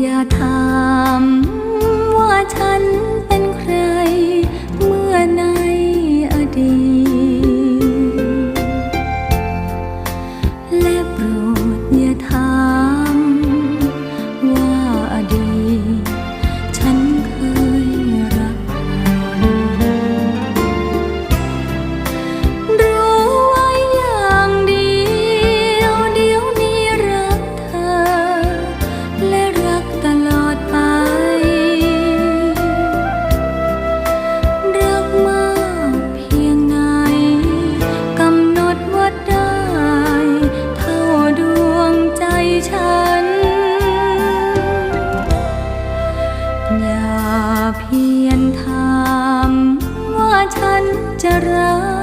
อย่าถาม อย่าเพียนถามว่าฉันจะรัก